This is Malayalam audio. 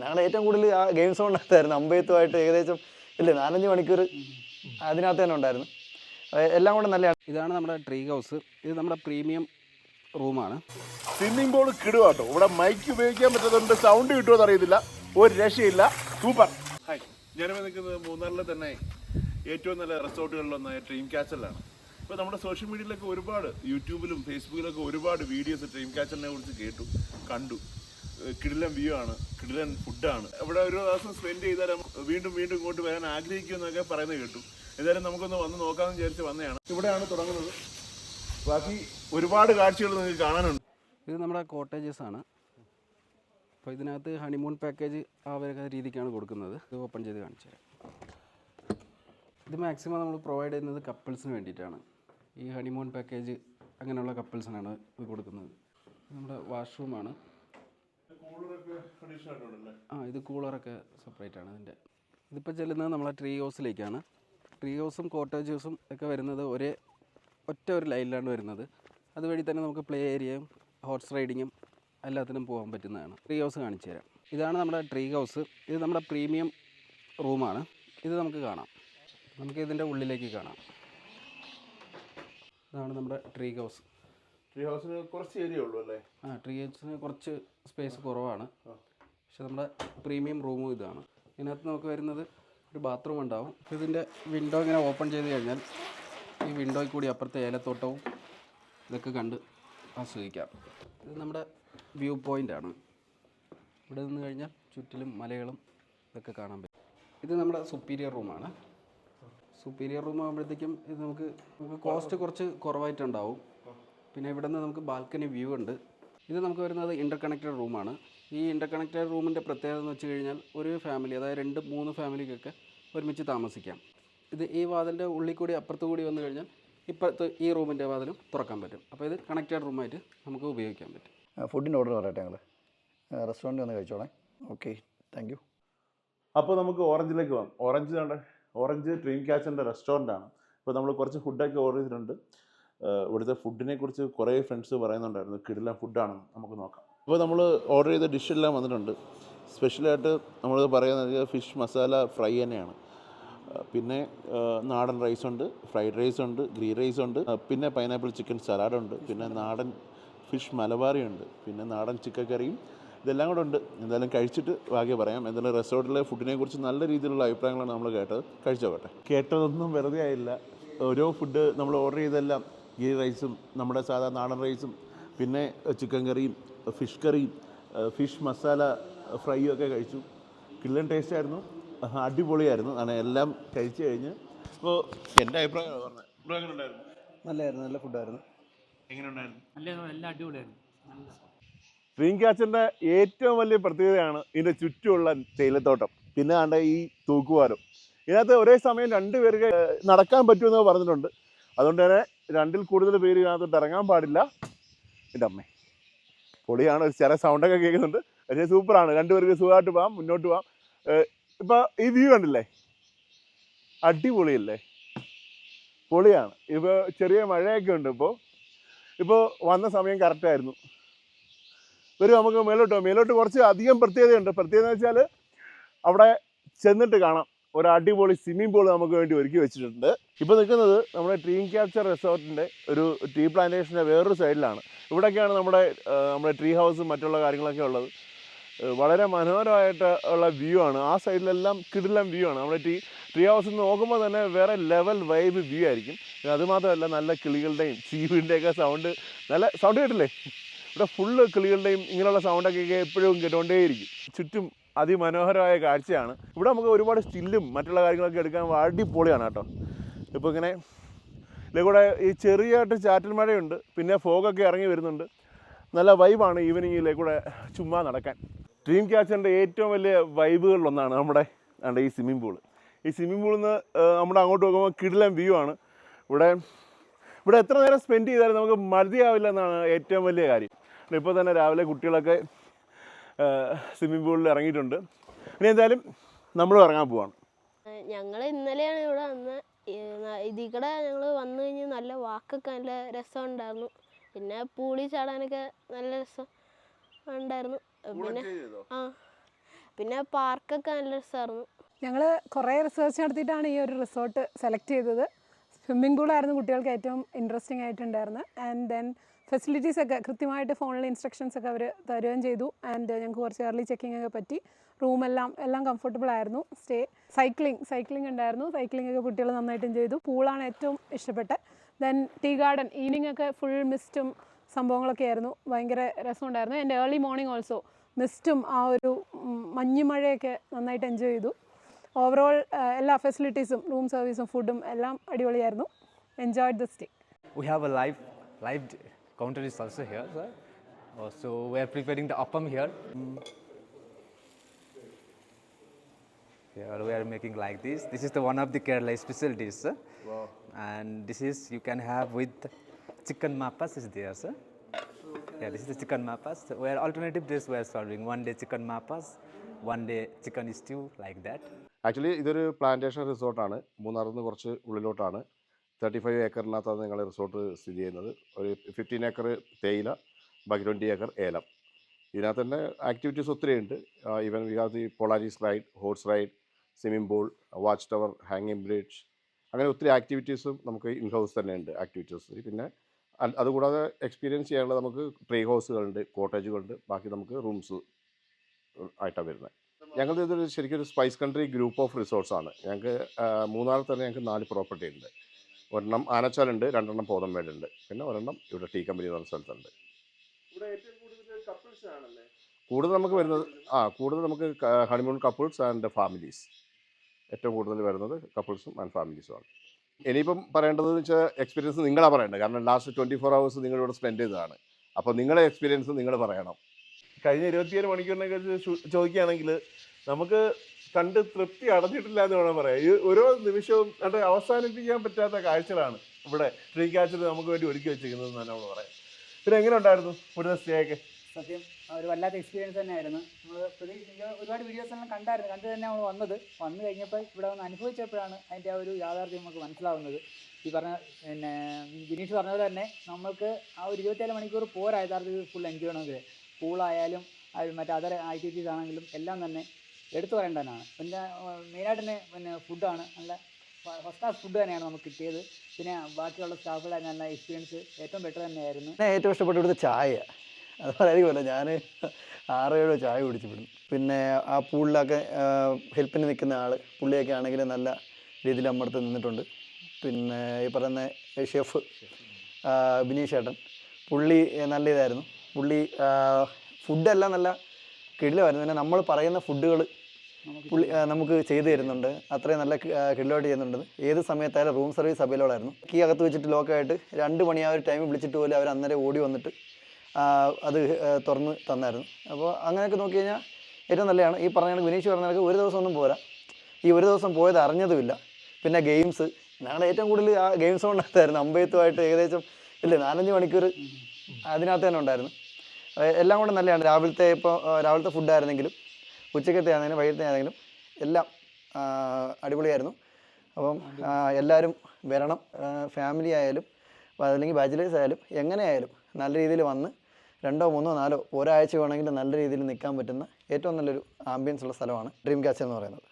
ഞങ്ങൾ ഏറ്റവും കൂടുതൽ ആ ഗെയിം സോണിനകത്തായിരുന്നു അമ്പയത്തുമായിട്ട് ഏകദേശം ഇല്ലേ നാലഞ്ച് മണിക്കൂർ അതിനകത്ത് തന്നെ ഉണ്ടായിരുന്നു. എല്ലാം കൂടെ നല്ലതാണ്. ഇതാണ് നമ്മുടെ ട്രീ ഹൗസ് ഇത് നമ്മുടെ പ്രീമിയം റൂമാണ് സ്വിമ്മിംഗ് പൂൾ കിടുവാട്ടോ. ഇവിടെ മൈക്ക് ഉപയോഗിക്കാൻ പറ്റുന്നുണ്ട് സൗണ്ട് കിട്ടുമോ അറിയത്തില്ല. ഒരു രക്ഷയില്ല. സൂപ്പർ ഹായ് ഞാനിപ്പോൾ നിൽക്കുന്നത് മൂന്നാറിൽ തന്നെ ഏറ്റവും നല്ല റിസോർട്ടുകളിലൊന്നായ ഡ്രീം കാച്ചലാണ് ഇപ്പോൾ നമ്മുടെ സോഷ്യൽ മീഡിയയിലൊക്കെ ഒരുപാട് യൂട്യൂബിലും ഫേസ്ബുക്കിലൊക്കെ ഒരുപാട് വീഡിയോസ് ഡ്രീം കാച്ചലിനെ കുറിച്ച് കേട്ടു കണ്ടു. കിടിലൻ വ്യൂ ആണ് കിടിലൻ ഫുഡാണ് ഇവിടെ ഒരു ദിവസം സ്പെൻഡ് ചെയ്താൽ വീണ്ടും വീണ്ടും ഇങ്ങോട്ട് വരാൻ ആഗ്രഹിക്കുമെന്നൊക്കെ പറയുന്നത് കേട്ടു. എന്തായാലും നമുക്കൊന്ന് വന്ന് നോക്കാമെന്ന് വിചാരിച്ച് വന്നതാണ്. ഇവിടെയാണ് തുടങ്ങുന്നത്. ബാക്കി ഒരുപാട് കാഴ്ചകൾ നിങ്ങൾക്ക് കാണാനുണ്ട്. ഇത് നമ്മുടെ കോട്ടേജസ് ആണ്. അപ്പോൾ ഇതിനകത്ത് ഹണിമൂൺ പാക്കേജ് ആ ഒരു രീതിക്കാണ് കൊടുക്കുന്നത്. ഇത് ഓപ്പൺ ചെയ്ത് കാണിച്ചു ഇത് മാക്സിമം നമ്മൾ പ്രൊവൈഡ് ചെയ്യുന്നത് കപ്പിൾസിന് വേണ്ടിയിട്ടാണ്. ഈ ഹണിമൂൺ പാക്കേജ് അങ്ങനെയുള്ള കപ്പിൾസിനാണ് ഇത് കൊടുക്കുന്നത്. നമ്മുടെ വാഷ്റൂമാണ് ആ ഇത് കൂളറൊക്കെ സെപ്പറേറ്റ് ആണ് ഇതിന്റെ ഇതിപ്പോൾ ചെല്ലുന്നത് നമ്മളെ ട്രീ ഹൗസിലേക്കാണ് ട്രീ ഹൗസും കോട്ടേജ് ഹൗസും ഒക്കെ വരുന്നത് ഒരേ ഒറ്റ ഒരു ലൈനിലാണ് വരുന്നത്. അതുവഴി തന്നെ നമുക്ക് പ്ലേ ഏരിയയും ഹോർസ് റൈഡിങ്ങും എല്ലാത്തിനും പോകാൻ പറ്റുന്നതാണ്. ട്രീ ഹൗസ് കാണിച്ചു തരാം. ഇതാണ് നമ്മുടെ ട്രീ ഹൗസ് ഇത് നമ്മുടെ പ്രീമിയം റൂമാണ് ഇത് നമുക്ക് കാണാം. നമുക്ക് ഇതിന്റെ ഉള്ളിലേക്ക് കാണാം. ഇതാണ് നമ്മുടെ ട്രീ ഹൗസ് ട്രീ ഹൗസിന് കുറച്ച് ഏരിയ ഉള്ളൂ അല്ലേ? ആ ട്രീ ഹൗസിന് കുറച്ച് സ്പേസ് കുറവാണ്. പക്ഷെ നമ്മുടെ പ്രീമിയം റൂമും ഇതാണ്. ഇതിനകത്ത് നമുക്ക് വരുന്നത് ഒരു ബാത്റൂം ഉണ്ടാവും. ഇതിന്റെ വിൻഡോ ഇങ്ങനെ ഓപ്പൺ ചെയ്ത് കഴിഞ്ഞാൽ ഈ വിൻഡോയിൽ കൂടി അപ്പുറത്തെ ഏലത്തോട്ടവും ഇതൊക്കെ കണ്ട് ആസ്വദിക്കാം. ഇത് നമ്മുടെ വ്യൂ പോയിന്റ് ആണ്. ഇവിടെ നിന്ന് കഴിഞ്ഞാൽ ചുറ്റിലും മലകളും ഇതൊക്കെ കാണാൻ പറ്റും. ഇത് നമ്മുടെ സുപ്പീരിയർ റൂമാണ് സുപ്പീരിയർ റൂം ആകുമ്പോഴത്തേക്കും ഇത് നമുക്ക് നമുക്ക് കോസ്റ്റ് കുറച്ച് കുറവായിട്ടുണ്ടാവും. പിന്നെ ഇവിടെ നിന്ന് നമുക്ക് ബാൽക്കണി വ്യൂ ഉണ്ട്. ഇത് നമുക്ക് വരുന്നത് ഇന്റർ കണക്റ്റഡ് റൂമാണ് ഈ ഇന്റർ കണക്റ്റഡ് റൂമിന്റെ പ്രത്യേകത എന്ന് വെച്ച് കഴിഞ്ഞാൽ ഒരു ഫാമിലി അതായത് രണ്ട് മൂന്ന് ഫാമിലിക്കൊക്കെ ഒരുമിച്ച് താമസിക്കാം. ഇത് ഈ വാതിലിന്റെ ഉള്ളിൽ കൂടി അപ്പുറത്ത് കൂടി വന്നു കഴിഞ്ഞാൽ ഇപ്പുറത്ത് ഈ റൂമിന്റെ വാതിലും തുറക്കാൻ പറ്റും. അപ്പോൾ ഇത് കണക്റ്റഡ് റൂമായിട്ട് നമുക്ക് ഉപയോഗിക്കാൻ പറ്റും. ഫുഡിന്റെ ഓർഡർ പറയട്ടെ ഞങ്ങൾ റെസ്റ്റോറന്റിൽ വന്ന് കഴിച്ചോളേ. ഓക്കെ താങ്ക് യു അപ്പോൾ നമുക്ക് ഓറഞ്ചിലേക്ക് പോകാം ഓറഞ്ച് ഓറഞ്ച് ഡ്രീം ക്യാച്ചിന്റെ റെസ്റ്റോറന്റ് ആണ്. ഇപ്പോൾ നമ്മൾ കുറച്ച് ഫുഡൊക്കെ ഓർഡർ ചെയ്തിട്ടുണ്ട്. ഇവിടുത്തെ ഫുഡിനെ കുറിച്ച് കുറേ ഫ്രണ്ട്സ് പറയുന്നുണ്ടായിരുന്നു. കിടില ഫുഡാണ് നമുക്ക് നോക്കാം. അപ്പോൾ നമ്മൾ ഓർഡർ ചെയ്ത ഡിഷ് എല്ലാം വന്നിട്ടുണ്ട്. സ്പെഷ്യലായിട്ട് നമ്മൾ പറയുന്നത് ഫിഷ് മസാല ഫ്രൈ തന്നെയാണ്. പിന്നെ നാടൻ റൈസ് ഉണ്ട് ഫ്രൈഡ് റൈസ് ഉണ്ട് ഗ്രീൻ റൈസ് ഉണ്ട് പിന്നെ പൈനാപ്പിൾ ചിക്കൻ സലാഡ് ഉണ്ട് പിന്നെ നാടൻ ഫിഷ് മലബാറി ഉണ്ട് പിന്നെ നാടൻ ചിക്കൻ കറിയും ഇതെല്ലാം കൂടെ ഉണ്ട്. എന്തായാലും കഴിച്ചിട്ട് ബാക്കി പറയാം. എന്തായാലും റിസോർട്ടിലെ ഫുഡിനെ കുറിച്ച് നല്ല രീതിയിലുള്ള അഭിപ്രായങ്ങളാണ് നമ്മൾ കേട്ടത്. കഴിച്ചോട്ടെ കേട്ടതൊന്നും വെറുതെ ആയില്ല. ഓരോ ഫുഡ് നമ്മൾ ഓർഡർ ചെയ്തെല്ലാം ഗീ റൈസും നമ്മുടെ സാധാ നാടൻ റൈസും പിന്നെ ചിക്കൻ കറിയും ഫിഷ് കറിയും ഫിഷ് മസാല ഫ്രൈയും ഒക്കെ കഴിച്ചു. കിള്ളൻ ടേസ്റ്റ് ആയിരുന്നു. അടിപൊളിയായിരുന്നു. അങ്ങനെ എല്ലാം കഴിച്ചു കഴിഞ്ഞ് അപ്പോൾ എന്റെ അഭിപ്രായം പറഞ്ഞത് നല്ല ഫുഡായിരുന്നു എങ്ങനെ ഉണ്ടായിരുന്നു നല്ല എല്ലാം അടിപൊളിയായിരുന്നു. ഡ്രീം ഏറ്റവും വലിയ പ്രത്യേകതയാണ് ഇതിന്റെ ചുറ്റുമുള്ള തേയിലത്തോട്ടം. പിന്നെ ആണ്ട് ഈ തൂക്കുവാരം. ഇതിനകത്ത് ഒരേ സമയം രണ്ട് പേർക്ക് ഏഹ്, നടക്കാൻ പറ്റുമെന്ന് പറഞ്ഞിട്ടുണ്ട്. അതുകൊണ്ട് തന്നെ രണ്ടിൽ കൂടുതൽ പേര് ഇതിനകത്തോട്ട് ഇറങ്ങാൻ പാടില്ല. എന്റെ അമ്മേ. പൊളിയാണ്. ഒരു ചെറിയ സൗണ്ടൊക്കെ കേൾക്കുന്നുണ്ട്. പക്ഷേ സൂപ്പറാണ്. രണ്ടുപേർക്ക് സുഖമായിട്ട് പോകാം. മുന്നോട്ട് പോകാം. ഇപ്പോൾ ഈ വ്യൂ കണ്ടില്ലേ? അടിപൊളിയല്ലേ? പൊളിയാണ്. ഇപ്പോൾ ചെറിയ മഴയൊക്കെ ഉണ്ട് ഇപ്പോൾ ഇപ്പോൾ വന്ന സമയം കറക്റ്റായിരുന്നു വരും നമുക്ക് മേലോട്ട്. മേലോട്ട് കുറച്ച് അധികം പ്രത്യേകതയുണ്ട്. പ്രത്യേകത എന്ന് വെച്ചാൽ അവിടെ ചെന്നിട്ട് കാണാം. ഒരു അടിപൊളി സ്വിമ്മിംഗ് പൂൾ നമുക്ക് വേണ്ടി ഒരുക്കി വെച്ചിട്ടുണ്ട്. ഇപ്പോൾ നിൽക്കുന്നത് നമ്മുടെ ഡ്രീം ക്യാപ്ചർ റിസോർട്ടിന്റെ ഒരു ടീ പ്ലാന്റേഷന്റെ വേറൊരു സൈഡിലാണ് ഇവിടെയൊക്കെയാണ് നമ്മുടെ നമ്മുടെ ട്രീ ഹൗസും മറ്റുള്ള കാര്യങ്ങളൊക്കെ ഉള്ളത്. വളരെ മനോഹരമായിട്ട് ഉള്ള വ്യൂ ആണ്. ആ സൈഡിലെല്ലാം കിടിലം വ്യൂ ആണ്. നമ്മുടെ ടീ ട്രീ ഹൗസ് നോക്കുമ്പോൾ തന്നെ വേറെ ലെവൽ വൈബ് വ്യൂ ആയിരിക്കും. അതുമാത്രമല്ല നല്ല കിളികളുടെയും ചീവിന്റെയൊക്കെ സൗണ്ട് നല്ല സൗണ്ട് കേട്ടില്ലേ? ഇവിടെ ഫുള്ള് കിളികളുടെയും ഇങ്ങനെയുള്ള സൗണ്ടൊക്കെ എപ്പോഴും കേട്ടുകൊണ്ടേയിരിക്കും ചുറ്റും അതിമനോഹരമായ കാഴ്ചയാണ്. ഇവിടെ നമുക്ക് ഒരുപാട് സ്റ്റില്ലും മറ്റുള്ള കാര്യങ്ങളൊക്കെ എടുക്കാൻ അടിപൊളിയാണ് കേട്ടോ. ഇപ്പോൾ ഇങ്ങനെ കൂടെ ഈ ചെറിയായിട്ട് ചാറ്റൽ മഴയുണ്ട് പിന്നെ ഫോഗൊക്കെ ഇറങ്ങി വരുന്നുണ്ട്. നല്ല വൈബാണ് ഈവനിങ്ങിലെ കൂടെ ചുമ്മാ നടക്കാൻ. ഡ്രീം ക്യാച്ചറിന്റെ ഏറ്റവും വലിയ വൈബുകളിലൊന്നാണ് നമ്മുടെ ഈ സ്വിമ്മിംഗ് പൂൾ ഈ സ്വിമ്മിംഗ് പൂളിൽ നിന്ന് നമ്മുടെ അങ്ങോട്ട് നോക്കുമ്പോൾ കിടിലം വ്യൂ ആണ്. ഇവിടെ ഇവിടെ എത്ര നേരം സ്പെൻഡ് ചെയ്താലും നമുക്ക് മതിയാവില്ല എന്നാണ് ഏറ്റവും വലിയ കാര്യം. ഇപ്പോൾ തന്നെ രാവിലെ കുട്ടികളൊക്കെ സ്വിമ്മിംഗ് പൂളിൽ ഇറങ്ങിയിട്ടുണ്ട്. ഇനി എന്തായാലും നമ്മൾ ഇറങ്ങാൻ പോവാണ്. ഞങ്ങൾ ഇന്നലെയാണ് ഇവിടെ വന്ന് ഇതിൽ കൂടെ ഞങ്ങൾ വന്നു കഴിഞ്ഞ് നല്ല വാക്കൊക്കെ നല്ല രസം ഉണ്ടായിരുന്നു. പിന്നെ പൂളി ചാടാനൊക്കെ നല്ല രസം ഉണ്ടായിരുന്നു. പിന്നെ ആ പിന്നെ പാർക്കൊക്കെ നല്ല രസമായിരുന്നു ഞങ്ങൾ കുറേ റിസർച്ച് നടത്തിയിട്ടാണ് ഈ ഒരു റിസോർട്ട് സെലക്ട് ചെയ്തത്. സ്വിമ്മിംഗ് പൂളായിരുന്നു കുട്ടികൾക്ക് ഏറ്റവും ഇൻട്രസ്റ്റിംഗ് ആയിട്ടുണ്ടായിരുന്നത്. ആൻഡ് ദെൻ ഫെസിലിറ്റീസ് ഒക്കെ കൃത്യമായിട്ട് ഫോണിൽ ഇൻസ്ട്രക്ഷൻസ് ഒക്കെ അവർ തരുകയും ചെയ്തു. ആൻഡ് ഞങ്ങൾക്ക് കുറച്ച് ഏർലി ചെക്കിംഗ് ഒക്കെ പറ്റി. റൂമെല്ലാം എല്ലാം കംഫർട്ടബിൾ ആയിരുന്നു. സ്റ്റേ സൈക്ലിംഗ് സൈക്ലിംഗ് ഉണ്ടായിരുന്നു. സൈക്ലിംഗ് ഒക്കെ കുട്ടികൾ നന്നായിട്ടും ചെയ്തു. പൂളാണ് ഏറ്റവും ഇഷ്ടപ്പെട്ടത്. ദെൻ ടീ ഗാർഡൻ ഈവനിങ് ഒക്കെ ഫുൾ മിസ്റ്റും സംഭവങ്ങളൊക്കെ ആയിരുന്നു. ഭയങ്കര രസമുണ്ടായിരുന്നു എന്റെ ഏർലി മോർണിംഗ് ഓൾസോ മിസ്റ്റും ആ ഒരു മഞ്ഞുമഴയൊക്കെ നന്നായിട്ട് എൻജോയ് ചെയ്തു. ഓവറോൾ എല്ലാ ഫെസിലിറ്റീസും റൂം സർവീസും ഫുഡും എല്ലാം അടിപൊളിയായിരുന്നു. Enjoyed the stay we have a life life counter is also here, sir. Uh, so we are preparing the appam here. Mm. Here we are making like this. This is the one of the Kerala specialties, sir. And this is you can have with chicken mapas is there, sir. Yeah, this is the chicken mapas. So where alternative days we are serving. One day chicken mapas, one day chicken stew like that. Actually ഇതൊരു പ്ലാന്റേഷൻ റിസോർട്ടാണ് മൂന്നാറിൽ നിന്ന് കുറച്ച് ഉള്ളിലോട്ടാണ് തേർട്ടി ഫൈവ് ഏക്കറിനകത്താണ് ഞങ്ങൾ റിസോർട്ട് സ്ഥിതി ചെയ്യുന്നത്. ഒരു ഫിഫ്റ്റീൻ ഏക്കർ തേയില ബാക്കി ട്വന്റി ഏക്കർ ഏലം. ഇതിനകത്ത് തന്നെ ആക്ടിവിറ്റീസ് ഒത്തിരി ഉണ്ട്. Even we have the Polaris ride horse ride swimming pool watch tower ഹാങ്ങിങ് ബ്രിഡ്ജ് അങ്ങനെ ഒത്തിരി ആക്ടിവിറ്റീസും നമുക്ക് ഇൻ ഹൗസ് തന്നെ ഉണ്ട് ആക്ടിവിറ്റീസ് പിന്നെ അതുകൂടാതെ എക്സ്പീരിയൻസ് ചെയ്യാനുള്ള നമുക്ക് ട്രീ ഹൗസുകളുണ്ട് കോട്ടേജുകളുണ്ട് ബാക്കി നമുക്ക് റൂംസ് ആയിട്ടാണ് വരുന്നത്. ഞങ്ങളുടെ ഇതൊരു ശരിക്കും ഒരു സ്പൈസ് കൺട്രി ഗ്രൂപ്പ് ഓഫ് റിസോർട്ട്സാണ് ഞങ്ങൾക്ക് മൂന്നാറിൽ തന്നെ ഞങ്ങൾക്ക് നാല് പ്രോപ്പർട്ടി ഉണ്ട്. ഒരെണ്ണം ആനച്ചാലുണ്ട് രണ്ടെണ്ണം പോതമ്പേടുണ്ട്. പിന്നെ ഒരെണ്ണം ഇവിടെ ടീ കമ്പനി എന്ന് പറഞ്ഞ സ്ഥലത്തുണ്ട്. കൂടുതൽ നമുക്ക് വരുന്നത് ആ കൂടുതൽ നമുക്ക് ഹണിമൂൺ കപ്പിൾസ് ആൻഡ് ഫാമിലീസ് ഏറ്റവും കൂടുതൽ വരുന്നത് കപ്പിൾസും ആൻഡ് ഫാമിലീസും ആണ്. ഇനിയിപ്പം പറയേണ്ടതെന്ന് വെച്ചാൽ എക്സ്പീരിയൻസ് നിങ്ങളാണ് പറയേണ്ടത്. കാരണം ലാസ്റ്റ് ട്വന്റി ഫോർ ഹവേഴ്സ് നിങ്ങളിവിടെ സ്പെൻഡ് ചെയ്തതാണ്. അപ്പോൾ നിങ്ങളുടെ എക്സ്പീരിയൻസ് നിങ്ങൾ പറയണം. കഴിഞ്ഞ ഇരുപത്തിയേഴ് മണിക്കൂറിനെ കുറിച്ച് ചോദിക്കുകയാണെങ്കിൽ നമുക്ക് കണ്ട് തൃപ്തി അടഞ്ഞിട്ടില്ല എന്ന് വേണം പറയാം ഈ ഓരോ നിമിഷവും അത് അവസാനിപ്പിക്കാൻ പറ്റാത്ത കാഴ്ചകളാണ് ഇവിടെ ട്രീ കാച്ചിൽ നമുക്ക് വേണ്ടി ഒരുക്കി വെച്ചിരിക്കുന്നത് എന്ന് നമ്മൾ പറയാം പിന്നെ എങ്ങനെ ഉണ്ടായിരുന്നു ഇവിടുത്തെ സ്റ്റേ സത്യം ഒരു വല്ലാത്ത എക്സ്പീരിയൻസ് തന്നെയായിരുന്നു. നമ്മൾ ഒരുപാട് വീഡിയോസ് എല്ലാം കണ്ടായിരുന്നു. കണ്ടു തന്നെ നമ്മൾ വന്നത്. വന്നു കഴിഞ്ഞപ്പോൾ ഇവിടെ വന്ന് അനുഭവിച്ചപ്പോഴാണ് അതിന്റെ ആ ഒരു യാഥാർത്ഥ്യം നമുക്ക് മനസ്സിലാവുന്നത്. ഈ പറഞ്ഞ പിന്നെ വിനീഷ് പറഞ്ഞ പോലെ തന്നെ നമ്മൾക്ക് ആ ഒരു ഇരുപത്തിയേഴ് മണിക്കൂർ പോരാ യഥാർത്ഥത്തിൽ ഫുൾ എൻജോയ് ചെയ്യണമെങ്കിൽ പൂളായാലും മറ്റേ അതർ ആക്ടിവിറ്റീസ് ആണെങ്കിലും എല്ലാം തന്നെ എടുത്തു പറയേണ്ടതാണ്. പിന്നെ മെയിനായിട്ട് തന്നെ പിന്നെ ഫുഡാണ്. നല്ല ഫസ്റ്റ് ക്ലാസ് ഫുഡ് തന്നെയാണ് നമുക്ക് കിട്ടിയത്. പിന്നെ ബാക്കിയുള്ള സ്റ്റാഫുകളുടെ നല്ല എക്സ്പീരിയൻസ് ഏറ്റവും ബെറ്റർ തന്നെയായിരുന്നു. ഏറ്റവും ഇഷ്ടപ്പെട്ട ഇവിടുത്തെ ചായ. അത് പറയാതിരിക്കുമല്ലോ ഞാൻ ആറ് ഏഴോ ചായ കുടിച്ചിപ്പെടും പിന്നെ ആ പൂളിലൊക്കെ ഹെൽപ്പിന് നിൽക്കുന്ന ആൾ പുള്ളിയൊക്കെ ആണെങ്കിൽ നല്ല രീതിയിൽ നമ്മുടെ നിന്നിട്ടുണ്ട്. പിന്നെ ഈ പറയുന്ന ഷെഫ് ബിനീഷ് ചേട്ടൻ പുള്ളി നല്ല ഇതായിരുന്നു. പുള്ളി ഫുഡെല്ലാം നല്ല കിടിലമായിരുന്നു. പിന്നെ നമ്മൾ പറയുന്ന ഫുഡുകൾ പുള്ളി നമുക്ക് ചെയ്തു തരുന്നുണ്ട്. അത്രയും നല്ല കിഡ്ലോട്ട് ചെയ്യുന്നുണ്ട്. ഏത് സമയത്തായാലും റൂം സർവീസ് അവൈലബിൾ ആയിരുന്നു കീ അകത്ത് വെച്ചിട്ട് ലോക്കായിട്ട് രണ്ട് മണി ആ ഒരു ടൈം വിളിച്ചിട്ട് പോലും അവർ അന്നേരം ഓടി വന്നിട്ട് അത് തുറന്ന് തന്നായിരുന്നു. അപ്പോൾ അങ്ങനെയൊക്കെ നോക്കി കഴിഞ്ഞാൽ ഏറ്റവും നല്ലതാണ്. ഈ പറഞ്ഞ കണക്ക് വിനീഷ് പറഞ്ഞ കണക്ക് ഒരു ദിവസം ഒന്നും പോരാ. ഈ ഒരു ദിവസം പോയത് അറിഞ്ഞതുമില്ല. പിന്നെ ഗെയിംസ്. ഞങ്ങൾ ഏറ്റവും കൂടുതൽ ആ ഗെയിംസ് കൊണ്ടായിരുന്നു അമ്പയത്തുമായിട്ട് ഏകദേശം ഇല്ല നാലഞ്ച് മണിക്കൂർ അതിനകത്ത് തന്നെ ഉണ്ടായിരുന്നു. എല്ലാം കൂടെ നല്ലതാണ്. രാവിലത്തെ ഇപ്പോൾ രാവിലത്തെ ഫുഡായിരുന്നെങ്കിലും ഉച്ചക്കത്തെ ആണെങ്കിലും വൈകിട്ടത്തെ ആണെങ്കിലും എല്ലാം അടിപൊളിയായിരുന്നു. അപ്പം എല്ലാവരും വരണം ഫാമിലി ആയാലും അല്ലെങ്കിൽ ബാച്ചിലേഴ്സ് ആയാലും എങ്ങനെ ആയാലും നല്ല രീതിയിൽ വന്ന് രണ്ടോ മൂന്നോ നാലോ ഒരാഴ്ച വേണമെങ്കിൽ നല്ല രീതിയിൽ നിൽക്കാൻ പറ്റുന്ന ഏറ്റവും നല്ലൊരു ആംബിയൻസ് ഉള്ള സ്ഥലമാണ് ഡ്രീം ക്യാച്ചർ എന്ന് പറയുന്നത്.